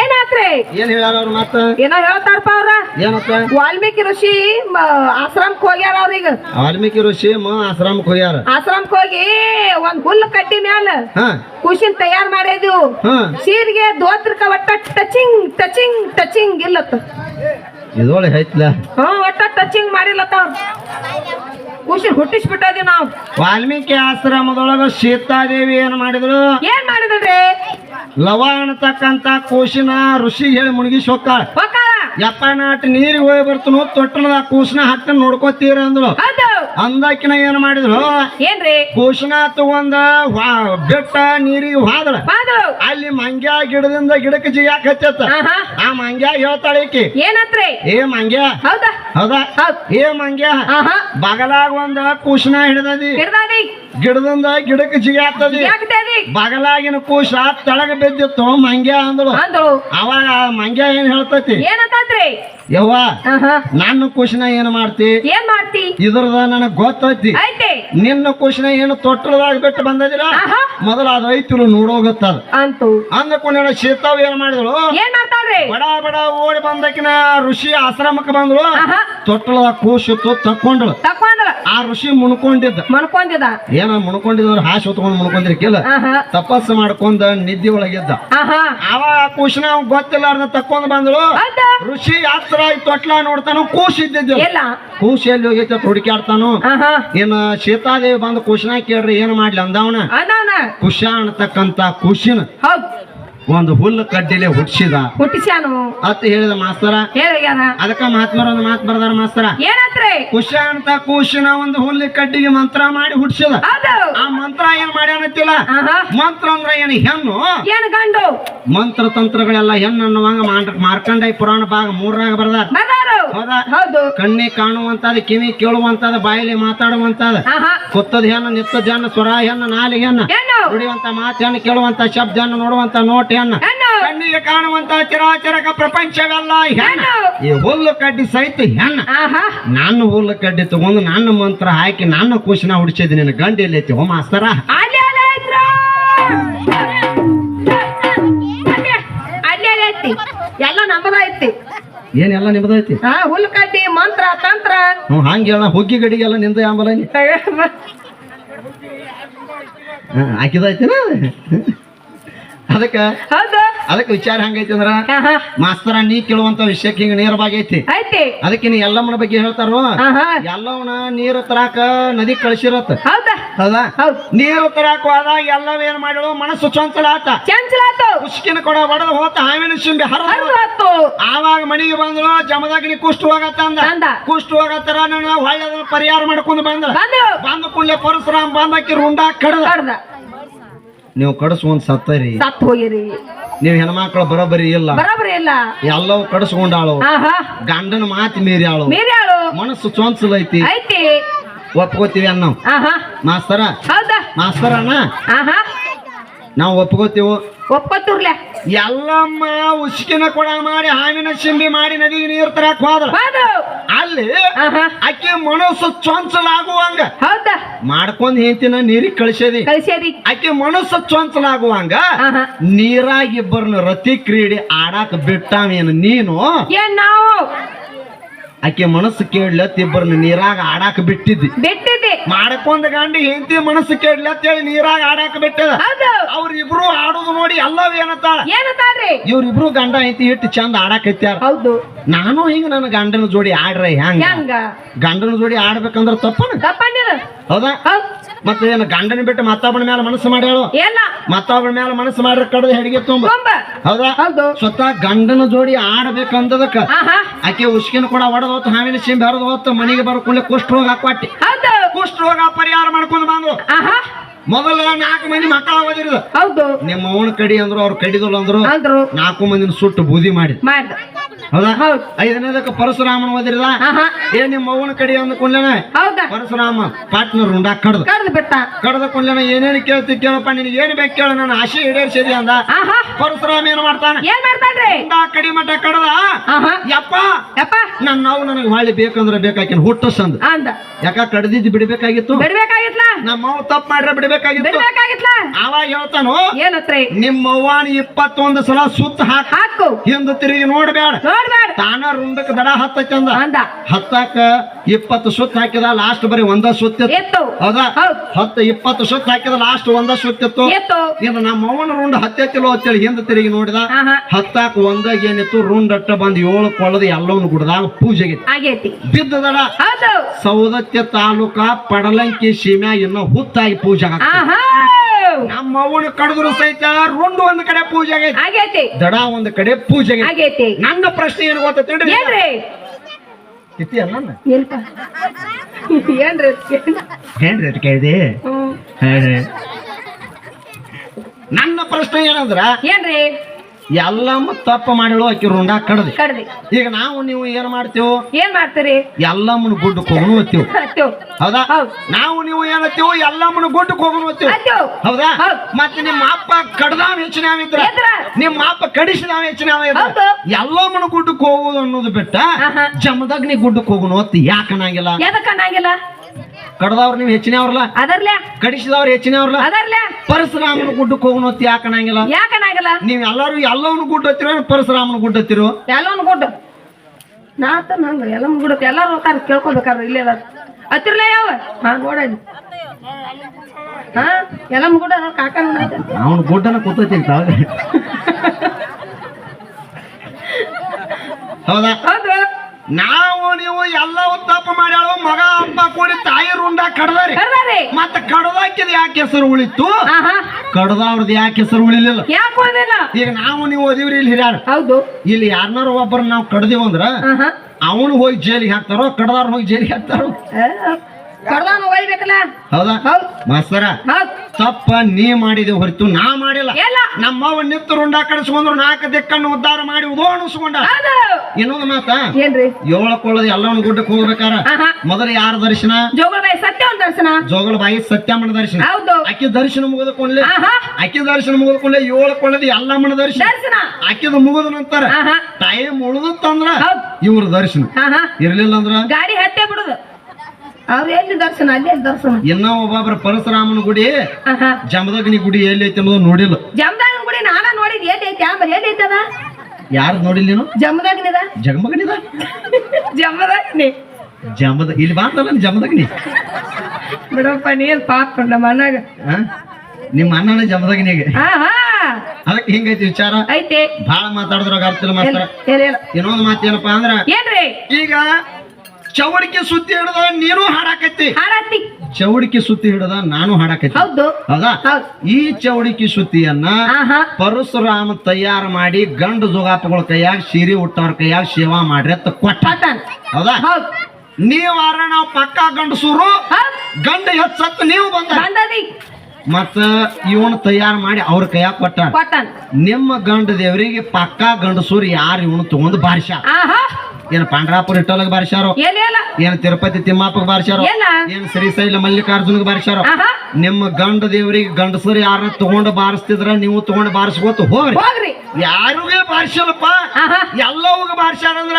ಏನಾತ್ರಿ? ಏನ್ ಹೇಳ್ಯಾರ ಅವ್ರ ಮತ್ತ? ಏನೋ ಹೇಳ್ತಾರಪ್ಪ ಅವ್ರ? ಏನಪ್ಪ? ವಾಲ್ಮೀಕಿ ಋಷಿ ಆಶ್ರಮಕ್ ಹೋಗ್ಯಾರ ಅವ್ರೀಗ ವಾಲ್ಮೀಕಿ ಋಷಿ ಮ ಆಶ್ರಮಕ್ಕೆ ಹೋಗ್ಯಾರ. ಆಶ್ರಮಕ್ ಹೋಗಿ ಒಂದ್ ಹುಲ್ ಕಟ್ಟಿ ಮ್ಯಾಲ ಕುಶಿನ್ ತಯಾರ್ ಮಾಡಿದ್ವು. ಸೀರೆಗೆ ದೋತ್ರಕ ಒಟ್ಟ ಟಚಿಂಗ್ ಟಚಿಂಗ್ ಟಚಿಂಗ್ ಇಲ್ಲತ್ತ. ಇದೊಳಗೆ ಐತ್ಲ. ಹಾ ಒಟ್ಟ ಟಚಿಂಗ್ ಮಾಡಿಲ್ಲತ್ತ ಅವ್ರು. ಕುಶಿನ್ ಹುಟ್ಟಿಸ್ಬಿಟ್ಟದಿ ನಾವು. ವಾಲ್ಮೀಕಿ ಆಶ್ರಮದೊಳಗ ಸೀತಾದೇವಿ ಏನ್ ಮಾಡಿದ್ರು? ಏನ್ ಮಾಡಿದ್ರಿ? ಲವ ಅನ್ನತಕ್ಕಂತ ಕೂಸಿನ ಋಷಿ ಹೇಳಿ ಮುಣಗಿಸಿ ಹೋಗ್ತಾಳ ಎಪ್ಪ ಯಪ್ಪ ನಾಟ್ ನೀರಿಗೆ ಹೋಗಿ ಬರ್ತನು ತೊಟ್ಟನದ ಕೂಸಿನ ಹಟ್ಟ ನೋಡ್ಕೋತೀರ ಅಂದ್ರು ಅಂದಾಕಿನ ಏನ್ ಮಾಡಿದ್ರು ಏನ್ರಿ? ಕೂಸಿನ ತಗೊಂಡ ಬೆಟ್ಟ ನೀರಿಗೆ ಹಾದಳ. ಬಾದು ಅಲ್ಲಿ ಮಂಗ್ಯ ಗಿಡದಿಂದ ಗಿಡಕ್ಕೆ ಜಿಗಾಕ ಹಚ್ಚತ್ತ ಆ ಮಂಗ್ಯ ಹೇಳ್ತಾಳೆ ಈಕಿ. ಏನತ್ರಿ? ಏ ಮಂಗ್ಯ. ಹೌದಾ? ಏ ಮಂಗ್ಯ. ಬಗಲಾಗ ಒಂದ ಕೂಸಿನ ಹಿಡ್ದದಿ. ಗಿಡದಿಂದ ಗಿಡಕ್ಕೆ ಜಿಗಾಕ್ತದಿ ಬಗಲಾಗಿನ ಕೂಸ ತಳಗ ಬಿದ್ದಿತ್ತು ಮಂಗ್ಯ ಅಂದಳು. ಅಂದಳು. ಅವಾಗ ಆ ಮಂಗ್ಯ ಏನ್ ಹೇಳ್ತತಿ? ಏನಂತಂದ್ರಿ ಯವ್ವ ಆಹಾ. ನನ್ನ ಕುಶನ ಏನ್ ಮಾಡ್ತಿ? ಏನ್ ಮಾಡ್ತಿ? ಇದ್ರದ ನನಗ್ ಗೊತ್ತೈತಿ. ನಿನ್ನ ಕುಶನ ಏನು ತೊಟ್ಟಲದಾಗ ಬಿಟ್ಟು ಬಂದದಿಲ್ಲ? ಮೊದಲ ಅದು ಐತಿರು ನೋಡೋಗತ್ತದ ಅಂತು. ಕುಣ ಸೀತಾವ್ ಏನ್ ಮಾಡಿದಳು? ಬಡ ಬಡ ಓಡಿ ಬಂದಕಿನ ಋಷಿ ಆಶ್ರಮಕ್ಕೆ ಬಂದಳು. ಆಹಾ. ತೊಟ್ಟಲದ ಕೂಸಿತ್ತು ತಕ್ಕೊಂಡಳು. ಆ ಋಷಿ ಮುಣ್ಕೊಂಡಿದ್ದ. ಮನ್ಕೊಂಡಿದ ಏನ ಮುಣ್ಕೊಂಡಿದ್ರು ಹಾಶ್ ಹೊತ್ಕೊಂಡು ಮುಣ್ಕೊಂಡಿರ್ಕಿಲ್ಲ ತಪಸ್ಸು ಮಾಡ್ಕೊಂಡ ನಿದ್ದಿ ಒಳಗಿದ್ದ. ಅವ ಕೂಶನ ಗೊತ್ತಿಲ್ಲಾರ್ದ ತಕ್ಕೊಂಡ್ ಬಂದಳು. ಋಷಿ ಹತ್ರ ತೊಟ್ಲ ನೋಡ್ತಾನು ಕೂಶ್ ಇದ್ದಿದ್ದ ಇಲ್ಲ. ಕೂಸ್ ಎಲ್ಲಿ ಹೋಗೈತೆ ಹುಡುಕ್ಯಾಡ್ತಾನು. ಏನ ಸೀತಾದೇವಿ ಬಂದು ಕೂಶನ ಕೇಳ್ರಿ ಏನ್ ಮಾಡ್ಲಿ ಅಂದವನ? ಕುಶ ಅನ್ನತಕ್ಕಂತ ಕೂಶಿನ ಒಂದು ಹುಲ್ಲು ಕಡ್ಡಿಲೆ ಹುಟ್ಟಿಸಿದ. ಹುಟ್ಟಿಸ್ಯಾನು. ಅತ್ ಹೇಳಿದ ಮಾಸ್ತರ ಅದಕ್ಕ ಮಹಾತ್ಮರ ಒಂದು ಮಾತು ಬರ್ದಾರ ಮಾಸ್ತರ. ಏನಂತ್ರಿ? ಕುಶ ಅಂತ ಕೂಶನ ಒಂದು ಹುಲ್ಲು ಕಡ್ಡಿಗೆ ಮಂತ್ರ ಮಾಡಿ ಹುಟ್ಸಿದ ಹೌದು. ಆ ಮಂತ್ರ ಏನ್ ಮಾಡ್ಯಾನತ್ತಿಲ್ಲ ಮಂತ್ರ ಅಂದ್ರ ಏನು ಹೆಣ್ಣು? ಏನ್ ಗಂಡು? ಮಂತ್ರ ತಂತ್ರಗಳೆಲ್ಲ ಹೆಣ್ಣು ಅನ್ನುವಂಗ ಮಾರ್ಕಂಡೈ ಪುರಾಣ ಭಾಗ ಮೂರನಾಗ ಬರ್ದಾರ. ಹೌದಾ? ಕಣ್ಣಿ ಕಾಣುವಂತದ ಕಿವಿ ಕೇಳುವಂತದ ಬಾಯಲ್ಲಿ ಮಾತಾಡುವಂತದ. ಕೊತ್ತದ ಹೆಣ್ಣು ನಿತ್ತದ ಹೆಣ್ಣು ಸ್ವರ ಹೆಣ್ಣು ನಾಲಿಗೆ ಹೆಣ್ಣು. ಹೆಣ್ಣು. ನುಡಿಯುವಂತ ಮಾತು ಹೆಣ್ಣು ಕೇಳುವಂತ ಶಬ್ದ ಹೆಣ್ಣು ನೋಡುವಂತ ನೋಟ್ ಹೆಣ್ಣು. ಕಣ್ಣಿಗೆ ಕಾಣುವಂತ ಚರಾಚರಕ ಪ್ರಪಂಚವೆಲ್ಲ ಹೆಣ್ಣು. ಈ ಹುಲ್ಲು ಕಡ್ಡಿ ಸಹಿತ ಹೆಣ್ಣು. ಆಹಾ. ನಾನು ಹುಲ್ಲು ಕಡ್ಡಿ ತಗೊಂಡು ನನ್ನ ಮಂತ್ರ ಹಾಕಿ ನನ್ನ ಕುಶನ ಹುಡ್ಸಿದ್ ನಿನ್ನ ಗಂಡ ಇಲ್ಲೈತಿ ಐತಿ. ಓ ಮಾಸ್ತರ ಎಲ್ಲ ನಮ್ಮದೈತಿ ಏನೆಲ್ಲ ನಿಮ್ದೈತಿ ಆ ಹುಲ್ಲು ಕಡ್ಡಿ ಮಂತ್ರ ತಂತ್ರ. ಹ್ಞೂ ಹಂಗೆ ಹೇಳ ಹುಗ್ಗಿ ಗಡಿಗೆಲ್ಲ ನಿಂದ ಆಂಬಲ ಹಾಕಿದೈತಿನ ಅದಕ್ಕ? ಹೌದು. ಅದಕ್ಕೆ ವಿಚಾರ ಹಂಗೈತಿ ಅಂದ್ರ ಮಾಸ್ತರ ನೀ ಕೇಳುವಂತ ವಿಷಯಕ್ಕೆ ಹಿಂಗ ನೇರವಾಗೈತಿ ಐತಿ. ಅದಕ್ಕೆ ನೀ ಎಲ್ಲಮ್ಮನ ಬಗ್ಗೆ ಹೇಳ್ತಾರೋ? ಎಲ್ಲವನ ನೀರು ತರಾಕ ನದಿ ಕಳಿಸಿರತ್ತ. ಹೌದಾ? ನೀರು ತರಾಕ ಹೋದಾಗ ಎಲ್ಲವ ಏನ್ ಮಾಡಿಳು? ಮನಸ್ಸು ಚಂಚಲ ಆತ ಚಂಚಲ ಉಸ್ಕಿನ ಕೊಡ ಹೊಡೆದು ಹೋತ ಹಾವಿನ ಶಿಂಬಿ ಹರ ಹತ್ತು ಆವಾಗ ಮನೆಗೆ ಬಂದ್ರು ಜಮದಾಗಿನಿ ಕುಷ್ಟ ಹೋಗತ್ತ ಅಂದ. ಕುಷ್ಟ ಕುಷ್ಠ ಹೋಗತ್ತಾರ ನಾನು ಹೊಳ್ಳಿ ಪರಿಹಾರ ಮಾಡ್ಕೊಂಡು ಬಂದ. ಬಂದು. ಕೂಡಲೇ ಪರಶುರಾಮ್ ಬಂದಕ್ಕೆ ರುಂಡ ಕಡ್ದ. ನೀವು ಕಡಿಸ್ಕೊಂಡ್ ಸತ್ತರಿ. ಸತ್ ಹೋಗಿರಿ. ನೀವು ಹೆಣ್ಮಕ್ಳು ಬರೋಬರಿ ಇಲ್ಲ. ಬರೋಬ್ರಿ ಇಲ್ಲ. ಎಲ್ಲವೂ ಕಡಿಸ್ಕೊಂಡಾಳು. ಆಹಾ. ಗಂಡನ ಮಾತು ಮೀರ್ಯಾಳು. ಮೀರ್ಯಾಳು. ಮನಸ್ಸು ಚೊಂಚಲೈತಿ. ಐತಿ. ಒಪ್ಕೋತೀವಿ ಅನ್ನ. ಆಹಾ. ಮಾಸ್ತರ. ಹೌದಾ? ಮಾಸ್ತರಣ್ಣ ಆಹಾ. ನಾವು ಒಪ್ಕೋತೀವಿ? ಒಪ್ಪತ್ತೂರ್ಲೆ ಎಲ್ಲಮ್ಮ ಉಸ್ಕಿನ ಕೊಡ ಮಾಡಿ ಹಾವಿನ ಸಿಂಬಿ ಮಾಡಿ ನದಿಗೆ ನೀರು ತರಕ್ ಹೋದ್ರ. ಅಲ್ಲಿ ಅಕ್ಕಿ ಆಕೆ ಮನಸ್ಸು ಚೊಂಚಲಾಗುವಂಗ. ಹೌದಾ? ಮಾಡ್ಕೊಂಡ್ ಹೆಂತಿನ ನೀರಿಗೆ ಕಳಿಸೇದಿ ಕಳಿಸದಿ ಅಕ್ಕಿ ಮನಸ್ಸು ಚೊಂಚಲಾಗುವಂಗ. ನೀರಾಗಿ ನೀರಾಗ ಇಬ್ಬರನ್ನ ರತಿ ಕ್ರೀಡೆ ಆಡಾಕ ಬಿಟ್ಟಾವೇನು ನೀನು? ಏನ್ ನಾವು? ಆಕೆ ಮನಸ್ಸು ಕೇಳ್ಲತ್ ಇಬ್ಬರನ್ನ ನೀರಾಗ ಆಡಾಕ ಬಿಟ್ಟಿದ್ದಿ. ಬಿಟ್ಟಿದ್ದೆ. ಮಾಡಕೊಂದ ಗಂಡಿ ಹೆಂಡತಿ ಮನಸ್ಸು ಕೇಳ್ಲತ್ ಹೇಳಿ ನೀರಾಗ ಆಡಾಕ ಬಿಟ್ಟದ ಹೌದು. ಅವ್ರಿಬ್ರು ಆಡೋದು ನೋಡಿ ಎಲ್ಲವ ಏನತ್ತಾಳ ರೀ ಇವ್ರಿಬ್ರು ಗಂಡ ಹೆಂಡತಿ ಇಟ್ಟು ಚಂದ ಆಡಾಕತ್ಯಾರ. ಹೌದು. ನಾನು ಹಿಂಗ ನನ್ನ ಗಂಡನ ಜೋಡಿ ಆಡ್ರೆ ಹೆಂಗ? ಹೆಂಗ? ಗಂಡನ ಜೋಡಿ ಆಡ್ಬೇಕಂದ್ರ ತಪ್ಪನ? ಹೌದಾ? ಹೌದ್. ಮತ್ತೆ ಏನ ಗಂಡನ ಬಿಟ್ಟು ಮತ್ತೊಬ್ಬನ ಮೇಲೆ ಮನಸ್ಸು ಮಾಡ್ಯಾಳು? ಎಲ್ಲ. ಮತ್ತೊಬ್ಬನ ಮೇಲೆ ಮನಸ್ಸು ಮಾಡ್ರ ಕಡದ ಹೆಡಿಗೆ ತುಂಬ. ಹೌದಾ? ಸ್ವತಃ ಗಂಡನ ಜೋಡಿ ಆಡಬೇಕಂದದಕ್ಕ. ಆಕೆ ಉಸ್ಕಿನ ಕೂಡ ಒಡದ ಹೊತ್ತು ಹಾವಿನ ಸಿಂಬ ಹರಿದ ಹೊತ್ತು ಮನೆಗೆ ಬರ್ಕೊಳ್ಳಿ ಕುಷ್ಠ ರೋಗ ಹಾಕ್ವಾಟಿ ಹೌದು. ಕುಷ್ಠ ರೋಗ ಪರಿಹಾರ ಮಾಡ್ಕೊಂಡು ಬಂದು ಮೊದಲ ನಾಲ್ಕು ಮಂದಿ ಮಕ್ಕಳ ಓದಿರೋದು. ಹೌದು. ನಿಮ್ಮ ಅವನ ಕಡಿ ಅಂದ್ರು ಅವ್ರ ಕಡಿದಲ್ಲ ಅಂದ್ರು ನಾಲ್ಕು ಮಂದಿನ ಸುಟ್ಟು ಬೂದಿ ಮಾಡಿ ಹೌದಾ? ಹೌದ್. ಐದನೇದಕ್ಕೆ ಪರಶುರಾಮನ ಓದಿರಲ್ಲ? ಏ ನಿಮ್ಮ ಅವನ ಕಡಿ ಅಂದ್ಕೊಂಡ್ಲೇನ ಹೌದಾ? ಪರಶುರಾಮ ಪಾಟ್ನರ್ ಉಂಡ ಕಡ್ದು. ಕಡ್ದು ಬಿಟ್ಟ. ಕಡ್ದ ಕುಂಡ್ಲೇನ ಏನೇನು ಕೇಳ್ತಿ ಕೇಳಪ್ಪ ನಿನಗೆ ಏನು ಬೇಕು ಕೇಳ ನನ್ನ ಆಶೆ ಈಡೇರಿಸಿದಿ ಅಂದ. ಪರಶುರಾಮ ಏನ್ ಮಾಡ್ತಾನ? ಏನ್ ಮಾಡ್ತಾನ್ರಿ ಕಡಿ ಮಟ್ಟ ಕಡ್ದ. ಯಪ್ಪ ಯಪ್ಪ. ನನ್ನ ನಾವು ನನಗೆ ಹೊಳ್ಳಿ ಬೇಕಂದ್ರೆ ಬೇಕಾಕಿನ ಹುಟ್ಟಸ್ ಅಂದ ಅಂದ. ಯಾಕ ಕಡ್ದಿದ್ದು ಬಿಡ್ಬೇಕಾಗಿತ್ತು? ಬಿಡ್ಬೇಕಾಗಿತ್ಲ? ನಮ್ಮ ಅವ್ ತಪ್ಪು ಮಾಡ್ರೆ ಬಿಡ್ಬೇಕಾಗಿತ್ತು. ಬಿಡ್ಬೇಕಾಗಿತ್ಲ? ಅವಾಗ ಹೇಳ್ತಾನು ಏನತ್ರಿ? ನಿಮ್ಮ ಅವ್ವಾನ ಇಪ್ಪತ್ತೊಂದು ಸಲ ಸುತ್ತ ಹಾಕ. ಹಿಂದ ತಿರುಗಿ ನೋಡ್ಬೇಡ. ನೋಡ್ಬೇಡ. ತಾನ ರುಂಡಕ್ ದಡ ಹತ್ತಕ್ಕೆ ಅಂದ. ಹತ್ತಾಕ ಇಪ್ಪತ್ತು ಸುತ್ತ ಹಾಕಿದ ಲಾಸ್ಟ್ ಬರಿ ಒಂದ ಸುತ್ತ ಎತ್ತು. ಹೌದಾ? ಹತ್ತು ಇಪ್ಪತ್ತು ಸುತ್ತ ಹಾಕಿದ ಲಾಸ್ಟ್ ಒಂದ ಸುತ್ತಿತ್ತು ಎತ್ತು. ಇನ್ನು ನಮ್ಮ ಅವನ ರುಂಡ ಹತ್ತೆತ್ತಿಲೋ ಅಂತೇಳಿ ಹಿಂದ ತಿರುಗಿ ನೋಡಿದ. ಹತ್ತಾಕ ಒಂದಾಗ ಏನಿತ್ತು ರುಂಡಟ್ಟ ಬಂದ್ ಏಳು ಕೊಳ್ಳದ ಎಲ್ಲವನ್ನು ಗುಡ್ದಾಗ ಪೂಜೆಗೆ ಬಿದ್ದದ ಸೌದತ್ತ ಹೌದು. ಸೌದತ್ಯ ತಾಲೂಕ ಪಡಲಂಕಿ ಸೀಮ್ಯಾ ಇನ್ನು ಹುತ್ತಾಗಿ ಪೂಜೆ ಆಗ್ತದೆ. ನಮ್ಮ ಅವಳು ಕಡದ್ರು ಸಹಿತ ರುಂಡು ಒಂದ್ ಕಡೆ ಪೂಜೆ ಆಗೈತಿ. ಆಗೈತಿ. ದಡ ಒಂದ್ ಕಡೆ ಪೂಜೆಗೆ ಆಗೈತಿ. ನನ್ನ ಪ್ರಶ್ನೆ ಏನು ಗೊತ್ತ ಅಲ್ಲ ಏನ್ ರೇಟ್ ಕೇಳಿದೆ? ಹ್ಮ್. ನನ್ನ ಪ್ರಶ್ನೆ ಏನಂದ್ರ ಏನ್ರಿ? ಎಲ್ಲಮ್ಮ ತಪ್ಪ ಮಾಡಿಳು ಅಕ್ಕಿ ರುಂಡ ಕಡದಿ. ಕಡ್ದಿ. ಈಗ ನಾವು ನೀವು ಏನ್ ಮಾಡ್ತೇವು? ಏನ್ ಮಾಡ್ತೀರಿ? ಎಲ್ಲಮ್ಮನ ಗುಡ್ಡ ಹೋಗೋಣ ಹೋಗ್ತೀವಿ ಹೌದಾ? ನಾವು ನೀವು ಏನತ್ತೀವಿ ಎಲ್ಲಮ್ಮನ ಗುಡ್ಡಕ್ಕೆ ಹೋಗೋಣ ಹೋಗ್ತೀವಿ ಹೌದಾ? ಮತ್ತೆ ನಿಮ್ಮ ಅಪ್ಪ ಕಡ್ದಾವ್ ಹೆಚ್ಚಿನ ಇದ್ರ? ನಿಮ್ಮ ಅಪ್ಪ ಕಡಿಸಿದಾವ ಹೆಚ್ಚಿನ ಎಲ್ಲ ಎಲ್ಲಮ್ಮನ ಗುಡ್ಡಕ್ಕೆ ಹೋಗುದು ಅನ್ನೋದು ಬಿಟ್ಟ. ನೀ ಗುಡ್ಡಕ್ಕೆ ಹೋಗೋಣ ಹೋಗ್ತಿ ಯಾಕನಾಗಿಲ್ಲ ಯಾಕನಾಗಿಲ್ಲ ಕಡ್ದವ್ರು ನೀವು ಹೆಚ್ಚಿನ ಅವ್ರಲ್ಲ? ಅದರ್ಲೆ. ಕಡಿಸಿದವ್ರು ಹೆಚ್ಚಿನವ್ರಲ್ಲ ಅದರ್ಲೆ. ಪರಶುರಾಮನ ಗುಡ್ಡಕ್ಕೆ ಹೋಗೋಣ ಹೊತ್ತಿ ಯಾಕೆ ಅನ್ನಂಗಿಲ್ಲ? ನೀವ್ ಎಲ್ಲಾರು ಎಲ್ಲವನ್ನ ಗುಡ್ಡ ಹತ್ತಿರೋ ಪರಶುರಾಮನ ಗುಡ್ಡ ಹತ್ತಿರೋ? ಎಲ್ಲವನ್ನ ಗುಡ್ಡ? ನಾತ ನಂಗ ಎಲ್ಲ ಗುಡ್ಡಕ್ಕೆ ಎಲ್ಲಾರು ಹೋಗ್ತಾರೆ ಕೇಳ್ಕೊಬೇಕಾದ್ರೆ ಇಲ್ಲೇ ಅದ ಹತ್ತಿರಲೇ ಯಾವ ಹಾ ನೋಡಲ್ಲಿ ಹಾ ಎಲ್ಲ ಗುಡ್ಡ ಅದಾವ ಕಾಕ ನೋಡೈತೆ ಅವನ ಗುಡ್ಡನ ಕೂತೈತಿ ಹೌದಾ ಹೌದು. ನಾವು ನೀವು ಎಲ್ಲವೂ ತಪ್ಪು ಮಾಡ್ಯಾಳು ಮಗ ಅಪ್ಪ ಕೂಡಿ ತಾಯಿ ರುಂಡ ಕಡ್ದಾರಿ. ಕರ್ದಾರಿ ಮತ್ತ ಕಡ್ದಾಕಿದ ಯಾಕೆ ಹೆಸರು ಉಳಿತು ಆಹಾ. ಕಡ್ದವ್ರದ್ದು ಯಾಕೆ ಹೆಸರು ಉಳಿಲಿಲ್ಲ? ಯಾಕೆ ಈಗ ನಾವು ನೀವು ಓದಿವ್ರಿ ಇಲ್ಲಿ ಹಿರಿಯಾರ. ಹೌದು. ಇಲ್ಲಿ ಯಾರನ್ನಾರು ಒಬ್ಬರ ನಾವು ಕಡ್ದಿವಂದ್ರ ಅಂದ್ರ ಅವನು ಹೋಗಿ ಜೈಲಿಗೆ ಹಾಕ್ತಾರೋ ಕಡ್ದಾರ ಹೋಗಿ ಜೈಲಿಗೆ ಹಾಕ್ತಾರೋ? ಕಡ್ದಾನು ಒಯ್ಬೇಕಲ್ಲ? ಹೌದಾ? ಹೌದ್. ಮಾಸ್ತರ ತಪ್ಪ ನೀ ಮಾಡಿದ ಹೊರತು ನಾ ಮಾಡಿಲ್ಲ. ನಮ್ಮ ನಮ್ಮವ ನಿತ್ತು ರುಂಡ ಕಡಿಸ್ಕೊಂಡ್ರು ನಾಲ್ಕು ದಿಕ್ಕನ್ನು ಉದ್ಧಾರ ಮಾಡಿ ಉದೋ ಅನಿಸ್ಕೊಂಡ ಹೌದು. ಇನ್ನೊಂದು ಮಾತ ಏನ್ರಿ? ಏಳ ಕೊಳ್ಳದ ಎಲ್ಲವನ್ನ ಗುಡ್ಡಕ್ಕೆ ಹೋಗ್ಬೇಕಾರ? ಮೊದಲು ಯಾರ ದರ್ಶನ? ಜೋಗಲ್ ಸತ್ಯ ದರ್ಶನ. ಜೋಗಳ ಬಾಯಿ ಸತ್ಯಮ್ಮನ ದರ್ಶನ. ಹೌದು. ಆಕೆ ದರ್ಶನ ಮುಗಿದುಕೊಂಡ್ಲೆ ಅಕ್ಕಿ ಆಕೆ ದರ್ಶನ ಮುಗಿದುಕೊಂಡ್ಲೆ ಏಳು ಕೊಳ್ಳದ ಎಲ್ಲಮ್ಮನ ದರ್ಶನ. ದರ್ಶನ. ಆಕೆದ ಮುಗಿದ ನಂತರ ಟೈಮ್ ಉಳಿದಂದ್ರ ಹೌದ್. ಇವ್ರ ದರ್ಶನ. ಇರ್ಲಿಲ್ಲ ಅಂದ್ರ ಗಾಡಿ ಹತ್ತೆ ಬಿಡುದು. ಅವ್ರು ಎಲ್ಲಿ ದರ್ಶನ ಅಲ್ಲಿ ಎಲ್ಲಿ ದರ್ಶನ? ಇನ್ನ ಒಬ್ಬೊಬ್ರ ಪರಶುರಾಮನ ಗುಡಿ ಜಮದಗ್ನಿ ಗುಡಿ ಎಲ್ಲಿ ಐತಿ ಅನ್ನೋದು ನೋಡಿಲ್ಲ. ಜಮದಗ್ನಿ ಗುಡಿ ನಾನ ನೋಡಿದ್ ಎಲ್ಲಿ ಐತಿ? ಆಮೇಲೆ ಎಲ್ಲಿ ಐತದ ಯಾರು ನೋಡಿಲ್ಲ ನೀನು? ಜಮದಗ್ನಿದ? ಜಗಮಗನಿದ? ಜಮದಗ್ನಿ. ಜಮದ ಇಲ್ಲಿ ಬಾತಲ್ಲ ಜಮದಗ್ನಿ. ಬಿಡಪ್ಪ ನೀನ್ ಪಾಪ ನಮ್ಮ ಅಣ್ಣಗ? ನಿಮ್ಮ ಅಣ್ಣನ ಜಮದಗ್ನಿಗೆ. ಅದಕ್ಕೆ ಹಿಂಗೈತಿ ವಿಚಾರ? ಐತೆ. ಬಾಳ ಮಾತಾಡಿದ್ರಾಗ ಅರ್ಥಿಲ್ಲ ಮಾಸ್ತರ ಇಲ್ಲ ಇಲ್ಲ ಇನ್ನೊಂದು ಮಾತೇನಪ್ಪ ಅಂದ್ರ ಏನ್ರಿ? ಈಗ ಚೌಡಿಕೆ ಸುತ್ತಿ ಹಿಡ್ದ ನೀನು ಹಾಡಾಕತ್ತಿ. ಹಾಡತ್ತಿ ಚೌಡಿಕೆ ಸುತ್ತಿ ಹಿಡ್ದ ನಾನು ಹಾಡಾಕತ್ತಿ. ಹೌದು. ಹೌದಾ? ಈ ಚೌಡಿಕೆ ಸುತ್ತಿಯನ್ನ ಪರಶುರಾಮ ತಯಾರು ಮಾಡಿ ಗಂಡು ಜೋಗಾಪಗಳ ಕೈಯಾಗ ಸೀರೆ ಉಟ್ಟವ್ರ ಕೈಯಾಗ ಸೇವಾ ಮಾಡ್ರಿ ಅಂತ ಕೊಟ್ಟ. ಹೌದಾ? ನೀವಾರ ನಾವು ಪಕ್ಕ ಗಂಡಸೂರು. ಗಂಡ ಹೆಚ್ಚತ್ ನೀವು ಬಂದ. ಮತ್ತ ಇವನ್ ತಯಾರು ಮಾಡಿ ಅವ್ರ ಕೈಯಾಗ ಕೊಟ್ಟ ನಿಮ್ಮ ಗಂಡ ದೇವರಿಗೆ ಪಕ್ಕ ಗಂಡಸೂರು ಯಾರು ಇವನು ತಗೊಂಡು ಬಾರಿಸ ಏನ್ ಪಾಂಡ್ರಾಪುರ ಇಟ್ಟೋಲಗ್ ಬಾರಿಸ್ಯಾರೋ? ಏನ್ ತಿರುಪತಿ ತಿಮ್ಮಾಪಗ್ ಬಾರಿಸ್ಯಾರೋ? ಏನ್ ಶ್ರೀಶೈಲ ಮಲ್ಲಿಕಾರ್ಜುನ್ಗ್ ಬಾರಿಸ್ಯಾರೋ? ನಿಮ್ಮ ಗಂಡ ದೇವರಿಗೆ ಗಂಡಸರು ಯಾರ ತಗೊಂಡು ಬಾರಿಸ್ತಿದ್ರ ನೀವು ತಗೊಂಡು ಬಾರಿಸ್ಕೋತ ಹೋಗ್ರಿ. ಹೋಗ್ರಿ. ಯಾರಿಗೂ ಬಾರಿಸಲ್ಲಪ್ಪ ಆಹಾ. ಎಲ್ಲವಗ ಬಾರಿಸ್ಯಾರ ಅಂದ್ರ?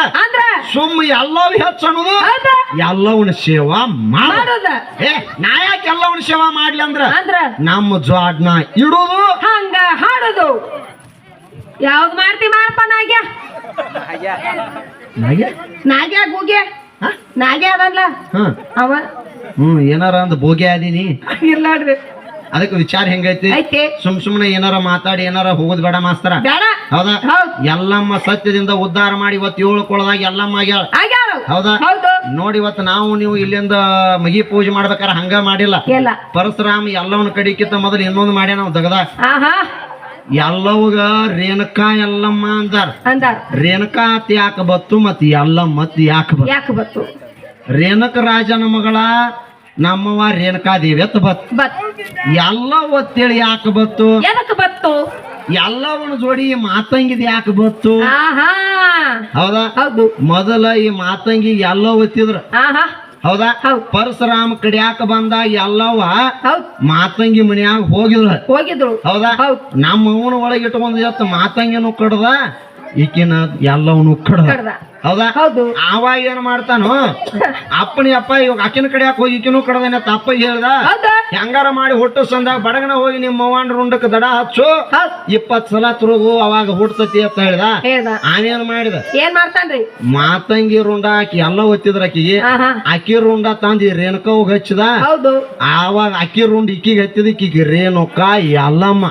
ಸುಮ್ಮ ಎಲ್ಲವೂ ಹೆಚ್ಚು ಅನ್ನೋದು? ಹೌದ ಎಲ್ಲವನ್ನ ಸೇವಾ ಮಾಡ. ಮಾಡುದ? ಏ ನಾ ಯಾಕೆ ಎಲ್ಲವನ್ನ ಸೇವಾ ಮಾಡ್ಲಿ ಅಂದ್ರ? ಅಂದ್ರ? ನಮ್ಮ ಜಾಡ್ನ ಇಡುದು. ಹಂಗ ಹಾಡೋದು. ಯಾವ್ದು ಮಾಡ್ತಿ ಮಾಡಪ್ಪ ನಾಗ್ಯ? ಗೂಗೆ ಅದಲ್ಲ ಹ? ಅವ? ಹ್ಮ್ ಏನಾರ ಅಂದ್ ಭೋಗಿ ಇರ್ಲಾಡ್ರಿ. ಅದಕ್ಕೆ ವಿಚಾರ ಹೆಂಗೈತಿ? ಐತಿ ಸುಮ್ ಸುಮ್ನೆ ಏನಾರ ಮಾತಾಡಿ ಏನಾರ ಹೋಗೋದ್ ಬೇಡ ಮಾಸ್ತರ. ಬೇಡ. ಹೌದಾ? ಹೌದ್. ಎಲ್ಲಮ್ಮ ಸತ್ಯದಿಂದ ಉದ್ಧಾರ ಮಾಡಿ ಇವತ್ತು ಏಳು ಕೊಳದಾಗ ಎಲ್ಲಮ್ಮ ಆಗ್ಯಾಳ. ಹೌದಾ? ಹೌದು. ನೋಡಿ ಇವತ್ತು ನಾವು ನೀವು ಇಲ್ಲಿಂದ ಮಗಿ ಪೂಜೆ ಮಾಡ್ಬೇಕಾರ ಹಂಗ ಮಾಡಿಲ್ಲ. ಪರಶುರಾಮ್ ಪರಶುರಾಮ ಎಲ್ಲವನ್ನ ಕಡಿಕಿತ್ತ ಮೊದಲು ಇನ್ನೊಂದು ಮಾಡ್ಯಾನ ನಾವು ದಗದ ಆಹಾ. ಎಲ್ಲವಗ ರೇಣುಕಾ ಎಲ್ಲಮ್ಮ ಅಂದಾರ. ಅಂದಾರ. ರೇಣುಕಾ ಅತ್ ಯಾಕೆ ಬತ್ತು ಮತ್ ಎಲ್ಲಮ್ಮ ಅತ್ ಯಾಕೆ ಬತ್ತು? ಯಾಕೆ ಬತ್ತು? ರೇಣುಕ ರಾಜನ ಮಗಳ ನಮ್ಮವ ರೇಣುಕಾ ದೇವಿ ಅತ್ ಬತ್ ಬತ್ ಎಲ್ಲ ಒತ್ತೇಳಿ ಯಾಕೆ ಬತ್ತು? ಬತ್ತು? ಎಲ್ಲವನ್ನ ಜೋಡಿ ಈ ಮಾತಂಗಿದ್ ಯಾಕೆ ಬತ್ತು? ಆಹಾ. ಹೌದಾ? ಹೌದು. ಮೊದಲ ಈ ಮಾತಂಗಿ ಎಲ್ಲ ಒತ್ತಿದ್ರು ಆಹಾ. ಹೌದಾ? ಪರಶುರಾಮ ಕಡಿಯಾಕ ಬಂದ ಎಲ್ಲವ ಮಾತಂಗಿ ಮನ್ಯಾಗ ಹೋಗಿದ್ರು. ಹೋಗಿದ್ರು. ಹೌದಾ? ಹೌದ್. ನಮ್ಮ ಅವನ ಒಳಗೆ ಇಟ್ಕೊಂಡ್ ಎತ್ತ ಮಾತಂಗಿನೂ ಕಡ್ದ ಈಕಿನ ಎಲ್ಲವನು ಕಡ್ದ. ಹೌದಾ? ಹೌದು. ಅವ ಏನ್ ಮಾಡ್ತಾನು? ಅಪ್ಪನಿ ಅಪ್ಪ ಇವಾಗ ಅಕ್ಕಿನ ಕಡೆ ಯಾಕೆ ಹೋಗಿ ಇಕ್ಕಿನೂ ಕಡದೇನೆ ತಪ್ಪ ಹೇಳ್ದ? ಹೆಂಗಾರ ಮಾಡಿ ಹುಟ್ಟು ಸಂದಾಗ ಬಡಗನ ಹೋಗಿ ನಿಮ್ಮ ಮವಾಂಡ್ ರುಂಡಕ್ಕೆ ದಡ ಹಚ್ಚು? ಇಪ್ಪತ್ ಸಲ ತುರುಗು ಅವಾಗ ಹುಟ್ಟತಿ ಅಂತ ಹೇಳ್ದ? ಆನೇನ್ ಮಾಡಿದ? ಏನ್ ಮಾಡ್ತಾನ್ರಿ? ಮಾತಂಗಿ ರುಂಡ ಆಕಿ ಎಲ್ಲ ಒತ್ತಿದ್ರ ಆಕಿಗೆ? ಅಕ್ಕಿ ರುಂಡ ತಂದಿ ರೇಣುಕವ್ಗ ಹಚ್ಚದ? ಹೌದು. ಆವಾಗ ಅಕ್ಕಿ ರುಂಡ್ ಇಕ್ಕಿಗೆ ಹತ್ತಿದ ಇಕ್ಕಿಗೆ ರೇಣುಕ ಎಲ್ಲಮ್ಮ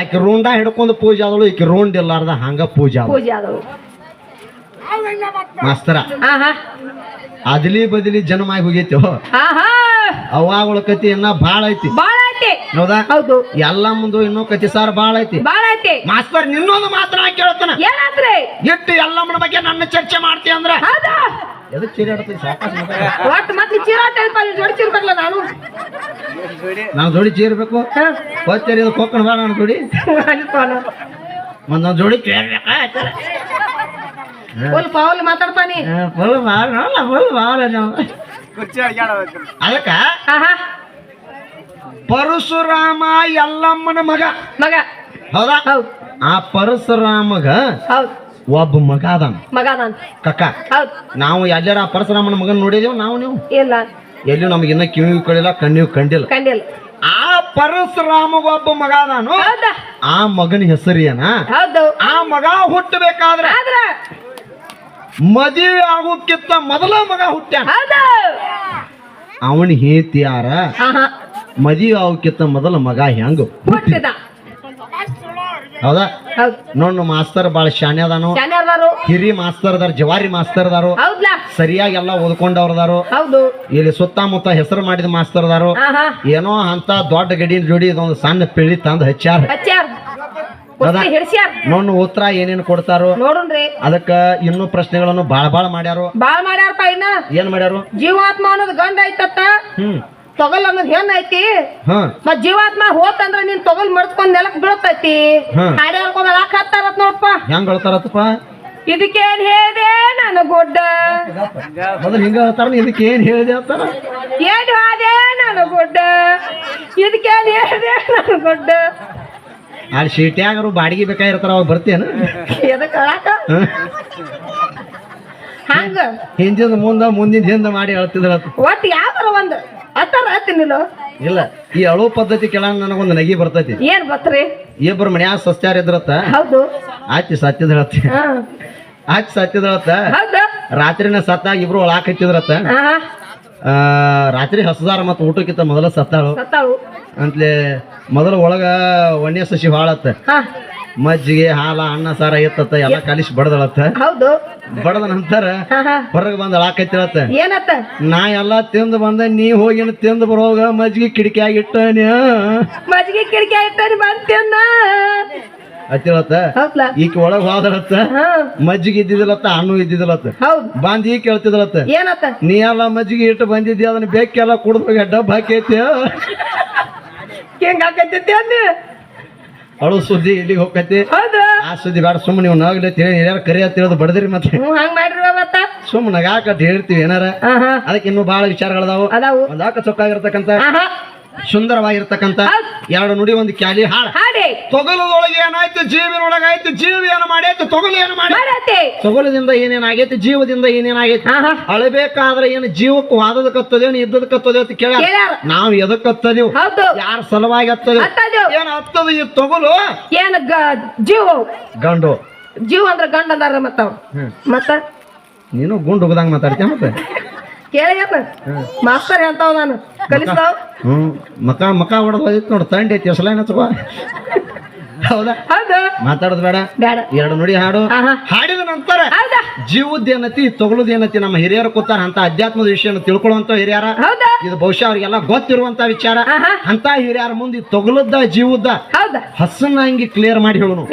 ಆಕಿ ರುಂಡ ಹಿಡ್ಕೊಂಡು ಪೂಜೆ ಆದಳು ಈಕಿ ರುಂಡ್ ಇಲ್ಲಾರ್ದ ಹಂಗ ಪೂಜೆ ಪೂಜೆ ಮಾಸ್ತರ. ಹಾ ಹಾ ಅದಲಿ ಬದಲಿ ಜನ್ಮ ಆಗಿ ಹೋಗೈತಿ ಅವಾಗ ಹಾ ಅವಾಗಳ ಕತಿ ಇನ್ನ ಬಾಳ ಐತಿ. ಬಾಳ ಐತಿ. ಹೌದಾ? ಹೌದು. ಎಲ್ಲ ಮುಂದು ಇನ್ನೂ ಕತಿ ಸಾರ್ ಬಾಳ ಐತಿ. ಬಾಳ ಐತಿ. ಮಾಸ್ತರ್ ನಿನ್ನೊಂದು ಮಾತ್ರ ಕೇಳ್ತಾನ. ಇಟ್ಟು ಎಲ್ಲಮ್ಮನ ಬಗ್ಗೆ ನನ್ನ ಚರ್ಚೆ ಮಾಡ್ತಿ ಅಂದ್ರ? ಹೌದಾ? ಎದಕ್ ಚೀರಾಡ್ತಿ ಸಾಕಾಗಿ ಒಟ್ಟು ಮತ್ತೆ ಚೀರಾಟ ಜೋಡಿ ಚೀರ್ಬೇಕಲ್ಲ ನಾನು? ನಾನು ಜೋಡಿ ಚೀರ್ಬೇಕು? ಗೊತ್ತೇರಿ ಕೊಕ್ಕಣ ಬಾ ನಾನು ಜೋಡಿ. ಒಂದೊಂದು. ಜೋಡಿ ಚೀರ್ಬೇಕಾ ಫುಲ್ ಪಾವಲ್ ಮಾತಾಡ್ತಾನಿ ಫುಲ್ ಬಾಳ ಫುಲ್ ಬಾಳ ನಾವು. ಅದಕ್ಕ? ಪರಶುರಾಮ ಎಲ್ಲಮ್ಮನ ಮಗ. ಮಗ. ಹೌದಾ? ಹೌದ್. ಆ ಪರಶುರಾಮಗ ಹೌದು. ಒಬ್ಬ ಮಗ ಅದಾನ. ಮಗ ಅದಾನ ಕಕ್ಕ ಹೌದು. ನಾವು ಎಲ್ಲರ ಪರಶುರಾಮನ ಮಗನ ನೋಡಿದೇವ್ ನಾವು ನೀವು? ಇಲ್ಲ. ಎಲ್ಲಿ ನಮ್ಗೆ ಇನ್ನ ಕಿವಿ ಕಳಿಲ್ಲ ಕಣ್ಣಿವ್ ಕಂಡಿಲ್ಲ. ಕಂಡಿಲ್ಲ. ಆ ಪರಶುರಾಮಗ ಒಬ್ಬ ಮಗ ಅದಾನು. ಹೌದಾ? ಆ ಮಗನ ಹೆಸರು ಏನ? ಹೌದು. ಆ ಮಗ ಹುಟ್ಟಬೇಕಾದ್ರೆ? ಆದ್ರ ಮದುವೆ ಆಗೋಕ್ಕಿಂತ ಮೊದಲ ಮಗ ಹುಟ್ಟ ಅವನ ಹೇತಿ ಯಾರ? ಮದುವೆ ಆಗೋಕ್ಕಿಂತ ಮೊದಲ ಮಗ ಹೆಂಗ? ಹುಟ್ಟಿದ. ಹೌದಾ? ನೋಡ್ ಮಾಸ್ತರ್ ಬಾಳ ಶಾನೆ ಅದಾನು. ಹಿರಿ ಮಾಸ್ತರ್ ಅದಾರ ಜವಾರಿ ಮಾಸ್ತರ್ ಅದಾರು. ಸರಿಯಾಗಿ ಎಲ್ಲ ಓದ್ಕೊಂಡವ್ರದಾರು ಹೌದು. ಇಲ್ಲಿ ಸುತ್ತಮುತ್ತ ಹೆಸರು ಮಾಡಿದ ಮಾಸ್ತರ್ ಅದಾರು. ಏನೋ ಅಂತ ದೊಡ್ಡ ಗಡಿನ ಜೋಡಿ ಇದೊಂದು ಸಣ್ಣ ಪಿಳಿ ತಂದು ಹಚ್ಚಾರ? ಹಿಡ್ಸ್ಯಾರ ನೋಡ್ ಉತ್ತರ ಏನೇನ್ ಕೊಡ್ತಾರೋ? ನೋಡುನ್ರಿ. ಅದಕ್ಕ ಇನ್ನೂ ಪ್ರಶ್ನೆಗಳನ್ನು ಬಾಳ ಬಾಳ ಮಾಡ್ಯಾರು? ಬಾಳ್ ಮಾಡ್ಯಾರಪ್ಪ ಇನ್ನ. ಏನ್ ಮಾಡ್ಯಾರು? ಜೀವಾತ್ಮ ಅನ್ನೋದು ಗಂಡ ಐತತ್ತ ಹ್ಮ್. ತೊಗಲ್ ಅನ್ನೋದು ಹೆಣ್ ಐತಿ. ಮತ್ ಜೀವಾತ್ಮ ಹೋತಂದ್ರ ನೀನ್ ತೊಗಲ್ ಮಡ್ಸ್ಕೊಂಡ್ ನೆಲಕ್ ಬೀಳತೈತಿ. ಹಾಡಿ ಹೇಳ್ಕೊಂಡ್ ನೋಡಪ್ಪ. ಹೆಂಗ್ ಹೇಳ್ತಾರತ್ತಪ್ಪ ಇದಕ್ಕೇನ್ ಹೇಳಿದೆ ನಾನು ಗುಡ್ಡ? ಮೊದಲು ಹಿಂಗ ಹೇಳ್ತಾರ ಇದಕ್ಕೆ ಏನ್ ಹೇಳಿದೆ ಅಂತಾರ? ಏನ್ ಹಾದೆ ನಾನು ಗುಡ್ಡ? ಇದಕ್ಕೇನ್ ಹೇಳಿದೆ ನನ್ನ ಗೊಡ್ಡ? ಅಲ್ಲಿ ಶೀಟ್ಯಾಗರು ಬಾಡಿಗೆ ಬೇಕಾಗಿರ್ತಾರ ಅವಾಗ ಬರ್ತೇನ ಹಿಂದಿಂದ ಅಳಾಕ ಹಂಗ? ಹಿಂದಿನ ಮುಂದ ಮುಂದಿನ ಹಿಂದ ಮಾಡಿ ಹೇಳ್ತಿದ್ರ ಒಟ್ಟು ಯಾವ್ದಾರ ಒಂದು? ಅತ್ತಾರ ಹತ್ತಿನಿಲ್ಲ ಇಲ್ಲ ಈ ಅಳು ಪದ್ಧತಿ ಕೆಳಗ ನನಗೊಂದು ನಗಿ ಬರ್ತೈತಿ. ಏನ್ ಬತ್ರಿ? ಇಬ್ರು ಮನ್ಯಾಗ ಸಸ್ತ್ಯಾರ ಇದ್ರತ್ತ. ಹೌದು. ಆಚಿ ಸತ್ಯದ ಹೇಳ್ತಿ. ಆಚಿ ಸತ್ಯದ ಹೌದು. ರಾತ್ರಿನ ಸತ್ತಾಗ ಇಬ್ರು ಒಳಾಕ್ ಹಚ್ಚಿದ್ರತ್ತ ರಾತ್ರಿ ಹಸದಾರ ಮತ್ತು ಊಟಕ್ಕಿಂತ ಮೊದಲ ಸತ್ತಾಳು. ಸತ್ತಾಳು. ಅಂತಲೇ ಮೊದಲ ಒಳಗ ಒಣ್ಣೆ ಸಸಿ ಹಾಳತ್ತ. ಮಜ್ಜಿಗೆ ಹಾಲ ಅನ್ನ ಸಾರ ಎತ್ತತ್ತ ಎಲ್ಲ ಕಲಿಸಿ ಬಡದಳತ್ತ. ಹೌದು. ಬಡದ ನಂತರ ಹೊರಗೆ ಬಂದ ಅಳಾಕತ್ತಿರತ್ತ. ಏನತ್ತ? ನಾ ಎಲ್ಲ ತಿಂದು ಬಂದ ನೀ ಹೋಗಿ ತಿಂದು ಬರೋಗ? ಮಜ್ಜಿಗೆ ಕಿಟಕಿಯಾಗಿ ಇಟ್ಟನ್ಯ ಮಜ್ಜಿಗೆ ಕಿಟಕಿ ಇಟ್ಟಾರಿ ಬಂತೇನ ಹೌದ್ಲಾ? ಈಕೆ ಒಳಗ್ ಹೋದಳತ್ತ? ಮಜ್ಜಿಗೆ ಇದ್ದಿದಿಲ್ಲತ್ತ ಹಣ್ಣು ಇದ್ದಿದಿಲ್ಲತ್ತ ಹೌದ್. ಬಂದ್ ಈಗ ಕೇಳ್ತಿದಳತ್ತ ಏನತ್ತ? ನೀ ಎಲ್ಲ ಮಜ್ಜಿಗೆ ಇಟ್ಟು ಬಂದಿದ್ದಿ ಅದನ್ನ ಬೇಕೆಲ್ಲ ಕುಡ್ದಾಗ ಡಬ್ಬ ಹಾಕೈತಿ. ಹೆಂಗ ಅಂದ ಅಳು ಸುದ್ದಿ ಇಲ್ಲಿಗೆ ಹೋಗತಿ ಆ ಸುದ್ದಿ ಬೇಡ ಸುಮ್ಮನೆ ನೀವು ನಾಗ್ಲಿ ತಿಳಿ ಯಾರು ಕರಿ ಅಂತ ತಿಳಿದು ಬಡದ್ರಿ ಮತ್ತೆ. ಸುಮ್ಮನೆ ನಗಾಕತ್ ಹೇಳ್ತೀವಿ ಏನಾರ. ಅದಕ್ಕೆ ಇನ್ನು ಬಹಳ ವಿಚಾರಗಳದಾವು ಒಂದ್ ಒಂದಾಕ ಚೊಕ್ಕಾಗಿರ್ತಕ್ಕಂಥ ಸುಂದರವಾಗಿರ್ತಕ್ಕಂಥ ಎರಡು ನುಡಿ ಒಂದು ಕ್ಯಾಲಿ ಹಾಡು. ತೊಗಲದೊಳಗೆ ಏನಾಯ್ತು? ಜೀವಿನೊಳಗಾಯ್ತು. ಜೀವಿ ಏನು ಮಾಡೈತು ತೊಗಲು ಏನು ಮಾಡಿ ತೊಗಲದಿಂದ ಏನೇನಾಗೈತಿ? ಜೀವದಿಂದ ಏನೇನಾಗೈತಿ? ಅಳಬೇಕಾದ್ರೆ ಏನು ಜೀವಕ್ಕೆ ವಾದದ ಕತ್ತದೇನು ಇದ್ದದ ಕತ್ತದೇವು ಅಂತ ಕೇಳ ನಾವು ಎದಕ್ ಹತ್ತದೇವು? ಯಾರ ಸಲುವಾಗಿ ಹತ್ತದೇವು? ಏನು ಹತ್ತದ ಈ ತೊಗಲು? ಏನು ಜೀವ? ಗಂಡು. ಜೀವ ಅಂದ್ರ ಗಂಡ ಅಂದಾರ ಮತ್ತ. ಮತ್ತ? ನೀನು ಗುಂಡು ಹೋಗದಂಗ ಮಾತಾಡ್ತೀಯ ಮತ್ತೆ? ಕೇಳಿಯಪ್ಪ ಮಾಸ್ತರ್ ಎಂತಾವ್ ನಾನು. ಕಲಿಸ್ತಾವ್? ಹ್ಮ್ ಮಕ ಮಕ ಹೊಡೆದು ಹೋದಿತ್ತು ನೋಡು ತಂಡಿ ಐತಿ ಅಸಲ ಏನತ್ವ ಹೌದಾ? ಮಾತಾಡೋದು ಬೇಡ. ಬೇಡ. ಎರಡು ನುಡಿ ಹಾಡು. ಹಾಡಿದ ನಂತರ ಹೌದಾ? ಜೀವದ್ದೇನತಿ ತೊಗಲುದೇನತಿ ನಮ್ಮ ಹಿರಿಯರು ಕೂತಾರ ಅಂತ ಅಧ್ಯಾತ್ಮದ ವಿಷಯನ ತಿಳ್ಕೊಳ್ಳುವಂತ ಹಿರಿಯರ. ಇದು ಬಹುಶಃ ಅವ್ರಿಗೆಲ್ಲ ಗೊತ್ತಿರುವಂತ ವಿಚಾರ. ಅಂತ ಹಿರಿಯರ ಮುಂದೆ ತಗೊಳದ್ದ ಜೀವದ ಹಂಗೆ ಕ್ಲಿಯರ್ ಮಾಡಿ ಹೇಳುನು.